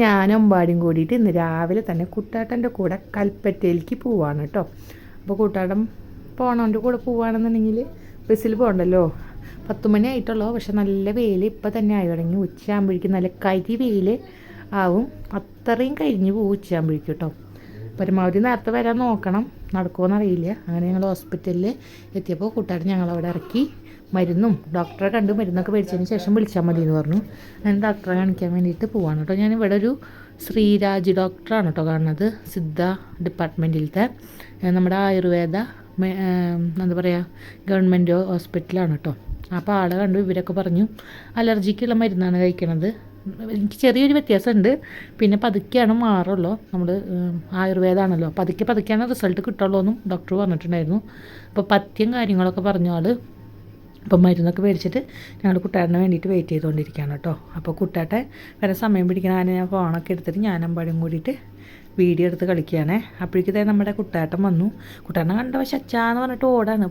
ഞാനും അമ്പാടിയും കൂടിയിട്ട് ഇന്ന് രാവിലെ തന്നെ കുട്ടാട്ടന്റെ കൂടെ കൽപ്പറ്റയിലേക്ക് പോവാണ് കേട്ടോ അപ്പോൾ കൂട്ടാട്ടൻ പോണവന്റെ കൂടെ പോവുകയാണെന്നുണ്ടെങ്കിൽ ബസ്സിൽ പോകണ്ടല്ലോ. പത്ത് മണി ആയിട്ടുള്ളൂ. പക്ഷെ നല്ല വെയിൽ ഇപ്പം തന്നെ ആയി തുടങ്ങി. ഉച്ചയാകുമ്പോഴേക്കും നല്ല കരി വെയിൽ ആവും. അത്രയും കഴിഞ്ഞ് പോകും ഉച്ചയാകുമ്പോഴേക്കും കേട്ടോ പരമാവധി നേരത്തെ വരാൻ നോക്കണം. നടക്കുമോയെന്നറിയില്ല അങ്ങനെ ഞങ്ങൾ ഹോസ്പിറ്റലിൽ എത്തിയപ്പോൾ കൂട്ടുകാരൻ ഞങ്ങളവിടെ ഇറക്കി. മരുന്നും ഡോക്ടറെ കണ്ട്. മരുന്നൊക്കെ മേടിച്ചതിന് ശേഷം വിളിച്ചാൽ മതി എന്ന് പറഞ്ഞു. ഞാൻ ഡോക്ടറെ കാണിക്കാൻ വേണ്ടിയിട്ട് പോവാണ് കേട്ടോ. ഞാൻ ഇവിടെ ഒരു ശ്രീരാജ് ഡോക്ടറാണ് കേട്ടോ കാണുന്നത്. സിദ്ധ ഡിപ്പാർട്ട്മെന്റിലത്തെ നമ്മുടെ ആയുർവേദ എന്താ പറയുക ഗവൺമെന്റ് ഹോസ്പിറ്റലാണ് കേട്ടോ. അപ്പോൾ ആളെ കണ്ടു ഇവരൊക്കെ പറഞ്ഞു അലർജിക്കുള്ള മരുന്നാണ് കഴിക്കണത്. എനിക്ക് ചെറിയൊരു വ്യത്യാസമുണ്ട്. പിന്നെ പതുക്കെയാണ് മാറുള്ളൂ. നമ്മൾ ആയുർവേദമാണല്ലോ പതുക്കെ പതുക്കെയാണ് റിസൾട്ട് കിട്ടുള്ളൂ എന്നും ഡോക്ടർ പറഞ്ഞിട്ടുണ്ടായിരുന്നു. അപ്പോൾ പഥ്യം കാര്യങ്ങളൊക്കെ പറഞ്ഞാൽ അപ്പം മരുന്നൊക്കെ മേടിച്ചിട്ട് ഞങ്ങൾ കുട്ടാട്ടിന് വേണ്ടിയിട്ട് വെയിറ്റ് ചെയ്തുകൊണ്ടിരിക്കുകയാണ് കേട്ടോ. അപ്പോൾ കുട്ടാട്ടെ വരെ സമയം പിടിക്കണ. ഞാൻ ഫോണൊക്കെ എടുത്തിട്ട് ഞാനമ്പാടും കൂടിയിട്ട് വീഡിയോ എടുത്ത് കളിക്കുകയാണേ. അപ്പോഴേക്കും നമ്മുടെ കുട്ടാട്ടം വന്നു. കുട്ടാട്ടനെ പക്ഷെ അച്ചാന്ന് പറഞ്ഞിട്ട് ഓടാണ്.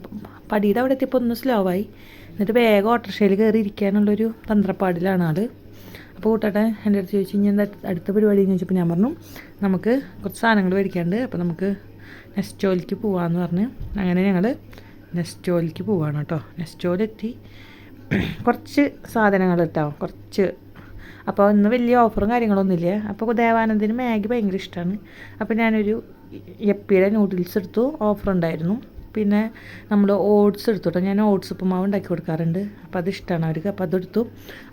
പടിയുടെ അവിടെ എത്തിയപ്പോൾ ഒന്ന് സ്ലോ ആയി. എന്നിട്ട് വേഗം ഓട്ടോറിക്ഷയിൽ കയറി ഇരിക്കാനുള്ളൊരു തന്ത്രപ്പാടിലാണ് ആൾ അപ്പോൾ കൂട്ടട്ടെ എന്റെ അടുത്ത് ചോദിച്ചു ഇനി എന്താ അടുത്ത പരിപാടി? എന്ന് ചോദിച്ചപ്പോൾ ഞാൻ പറഞ്ഞു നമുക്ക് കുറച്ച് സാധനങ്ങൾ മേടിക്കാണ്ട് അപ്പോൾ നമുക്ക് നെസ്റ്റോലിക്ക് പോകാമെന്ന് പറഞ്ഞ് അങ്ങനെ ഞങ്ങൾ നെസ്റ്റോലിക്ക് പോവാണ് കേട്ടോ. നെസ്റ്റോലെത്തി. കുറച്ച് സാധനങ്ങൾ കേട്ടോ കുറച്ച്. അപ്പോൾ ഇന്ന് വലിയ ഓഫറും കാര്യങ്ങളൊന്നും ഇല്ല. അപ്പോൾ ദേവാനന്ദിന് മാഗി ഭയങ്കര ഇഷ്ടമാണ് അപ്പോൾ ഞാനൊരു എപ്പിയുടെ നൂഡിൽസ് എടുത്തു ഓഫർ ഉണ്ടായിരുന്നു പിന്നെ നമ്മൾ ഓട്സ് എടുത്തു കേട്ടോ. ഞാൻ ഓട്സ് ഉപ്പുമാവ് ഉണ്ടാക്കി കൊടുക്കാറുണ്ട്. അപ്പോൾ അത് ഇഷ്ടമാണ് അവർക്ക്. അപ്പോൾ അതെടുത്തു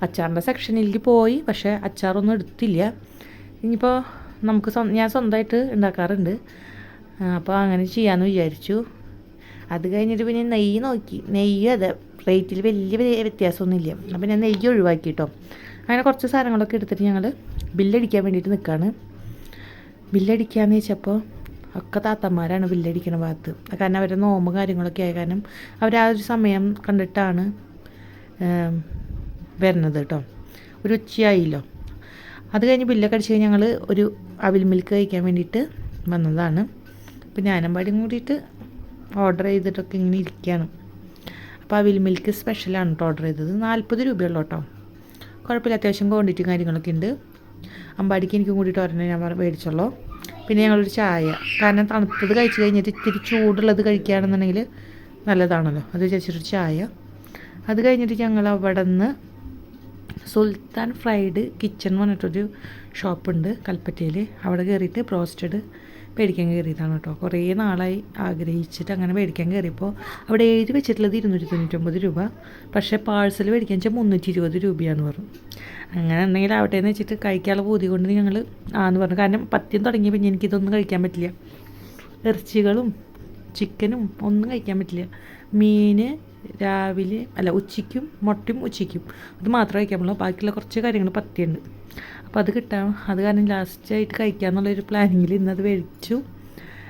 അച്ചാറിന്റെ സെക്ഷനിലേക്ക് പോയി. പക്ഷേ അച്ചാറൊന്നും എടുത്തില്ല. ഇനിയിപ്പോൾ നമുക്ക് ഞാൻ സ്വന്തമായിട്ട് ഉണ്ടാക്കാറുണ്ട്. അപ്പോൾ അങ്ങനെ ചെയ്യാമെന്ന് വിചാരിച്ചു. അത് കഴിഞ്ഞിട്ട് പിന്നെ നെയ്യ് നോക്കി. നെയ്യ് അതെ റേറ്റിൽ വലിയ വ്യത്യാസമൊന്നുമില്ല. അപ്പോൾ ഞാൻ നെയ്യ് ഒഴിവാക്കി കേട്ടോ. അങ്ങനെ കുറച്ച് സാധനങ്ങളൊക്കെ എടുത്തിട്ട് ഞങ്ങൾ ബില്ലടിക്കാൻ വേണ്ടിയിട്ട് നിൽക്കുകയാണ് ബില്ലടിക്കാന്ന് വെച്ചപ്പോൾ ഒക്കെ താത്തന്മാരാണ് വില്ലടിക്കുന്ന ഭാഗത്ത്. കാരണം അവരുടെ നോമ്പ് കാര്യങ്ങളൊക്കെ ആയ കാരണം അവർ ആ ഒരു സമയം കണ്ടിട്ടാണ് വരുന്നത് കേട്ടോ. ഒരു ഉച്ചയായില്ലോ. അത് കഴിഞ്ഞ് ബില്ലൊക്കെ അടിച്ച് ഞങ്ങൾ ഒരു അവിൽ മിൽക്ക് കഴിക്കാൻ വേണ്ടിയിട്ട് വന്നതാണ്. അപ്പോൾ ഞാനമ്പാടിയും കൂടിയിട്ട് ഓർഡർ ചെയ്തിട്ടൊക്കെ ഇങ്ങനെ ഇരിക്കുകയാണ് അപ്പോൾ അവിൽ മിൽക്ക് സ്പെഷ്യലാണ് കേട്ടോ ഓർഡർ ചെയ്തത്. നാൽപ്പത് രൂപയുള്ളൂ കേട്ടോ കുഴപ്പമില്ല അത്യാവശ്യം ക്വാണ്ടിറ്റി കാര്യങ്ങളൊക്കെ ഉണ്ട്. അമ്പാടിക്ക് എനിക്കും കൂടിയിട്ട് ഒരെണ്ണം ഞാൻ മേടിച്ചുള്ളൂ പിന്നെ ഞങ്ങളൊരു ചായ. കാരണം തണുത്തത് കഴിച്ച് കഴിഞ്ഞിട്ട് ഇത്തിരി ചൂടുള്ളത് കഴിക്കുകയാണെന്നുണ്ടെങ്കിൽ നല്ലതാണല്ലോ. അത് വിചാരിച്ചിട്ടൊരു ചായ. അത് കഴിഞ്ഞിട്ട് ഞങ്ങൾ അവിടെ നിന്ന് സുൽത്താൻ ഫ്രൈഡ് കിച്ചൺ എന്ന് പറഞ്ഞിട്ടൊരു ഷോപ്പുണ്ട് കൽപ്പറ്റയിൽ അവിടെ കയറിയിട്ട് ബ്രോസ്റ്റഡ് മേടിക്കാൻ കയറിയതാണ് കേട്ടോ. കുറേ നാളായി ആഗ്രഹിച്ചിട്ട് അങ്ങനെ മേടിക്കാൻ കയറിയപ്പോൾ അവിടെ എഴുതി വെച്ചിട്ടുള്ളത് ഇരുന്നൂറ്റി തൊണ്ണൂറ്റൊമ്പത് രൂപ. പക്ഷേ പാഴ്സൽ മേടിക്കാൻ വെച്ചാൽ മുന്നൂറ്റി ഇരുപത് രൂപയാണെന്ന് പറഞ്ഞു. അങ്ങനെ എന്തെങ്കിലും ആവട്ടെ എന്ന് വെച്ചിട്ട് കഴിക്കാനുള്ള ബോധി കൊണ്ട് ഞങ്ങൾ ആന്ന് പറഞ്ഞു. കാരണം പത്യം തുടങ്ങിയ പിന്നെ എനിക്കിതൊന്നും കഴിക്കാൻ പറ്റില്ല. ഇറച്ചികളും ചിക്കനും ഒന്നും കഴിക്കാൻ പറ്റില്ല. മീൻ രാവിലെ അല്ല ഉച്ചയ്ക്കും മുട്ടയും ഉച്ചയ്ക്കും. അത് മാത്രമേ കഴിക്കാൻ പറ്റുള്ളൂ ബാക്കിയുള്ള കുറച്ച് കാര്യങ്ങൾ പത്തിയുണ്ട്. അപ്പോൾ അത് കിട്ടാം അത് കാരണം ലാസ്റ്റായിട്ട് കഴിക്കാമെന്നുള്ളൊരു പ്ലാനിങ്ങിൽ ഇന്നത് മേടിച്ചു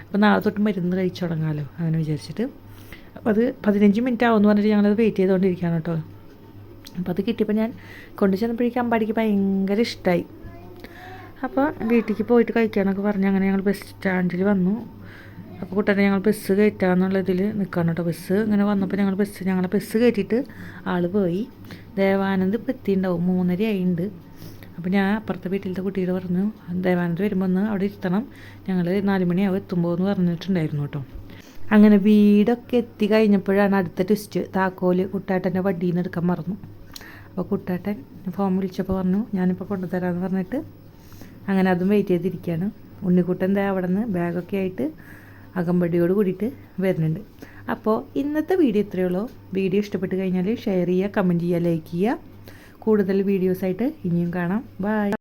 അപ്പോൾ നാളെ തൊട്ട് മരുന്ന് കഴിച്ചു തുടങ്ങാമല്ലോ അങ്ങനെ വിചാരിച്ചിട്ട്. അപ്പോൾ അത് പതിനഞ്ച് മിനിറ്റ് ആവുമെന്ന് പറഞ്ഞിട്ട് ഞങ്ങളത് വെയിറ്റ് ചെയ്തുകൊണ്ടിരിക്കുകയാണ് കേട്ടോ. അപ്പോൾ അത് കിട്ടിയപ്പോൾ ഞാൻ കൊണ്ടു ചെന്നപ്പോഴേക്കും അമ്പാടിക്ക് ഭയങ്കര ഇഷ്ടമായി അപ്പോൾ വീട്ടിലേക്ക് പോയിട്ട് കഴിക്കാമെന്നൊക്കെ പറഞ്ഞ് അങ്ങനെ ഞങ്ങൾ ബസ് സ്റ്റാൻഡിൽ വന്നു. അപ്പോൾ കൂട്ടരെ ഞങ്ങൾ ബസ് കയറ്റാന്നുള്ളതിൽ നിൽക്കണം കേട്ടോ ബസ് ഇങ്ങനെ വന്നപ്പോൾ ഞങ്ങൾ ബസ് ഞങ്ങളെ ബസ് കയറ്റിയിട്ട് ആൾ പോയി. ദേവാനന്ദ് ഇപ്പോൾ എത്തിയിട്ടുണ്ടാവും മൂന്നര ആയിട്ടുണ്ട് അപ്പോൾ ഞാൻ അപ്പുറത്തെ വീട്ടിലത്തെ കുട്ടിയോട് പറഞ്ഞു ദേവാനന്ദ് വരുമ്പോൾ ഒന്ന് അവിടെ ഇരുത്തണം. ഞങ്ങൾ നാല് മണിയാവും എത്തുമ്പോൾ എന്ന് പറഞ്ഞിട്ടുണ്ടായിരുന്നു കേട്ടോ അങ്ങനെ വീടൊക്കെ എത്തി കഴിഞ്ഞപ്പോഴാണ് അടുത്ത ട്വിസ്റ്റ് താക്കോൽ കുട്ടാട്ടന്റെ വണ്ടിയിൽ നിന്ന് എടുക്കാൻ മറന്നു. അപ്പോൾ കുട്ടാട്ടൻ ഫോം വിളിച്ചപ്പോൾ പറഞ്ഞു ഞാനിപ്പോൾ കൊണ്ടുതരാമെന്ന് പറഞ്ഞിട്ട് അങ്ങനെ അതും വെയിറ്റ് ചെയ്തിരിക്കുകയാണ് ഉണ്ണിക്കുട്ടൻ ദേ അവിടെ നിന്ന് ബാഗൊക്കെ ആയിട്ട് അകമ്പടിയോട് കൂടിയിട്ട് വരുന്നുണ്ട്. അപ്പോൾ ഇന്നത്തെ വീഡിയോ ഇത്രയേ ഉള്ളൂ. വീഡിയോ ഇഷ്ടപ്പെട്ട് കഴിഞ്ഞാൽ ഷെയർ ചെയ്യുക കമന്റ് ചെയ്യുക ലൈക്ക് ചെയ്യുക. കൂടുതൽ വീഡിയോസായിട്ട് ഇനിയും കാണാം. ബൈ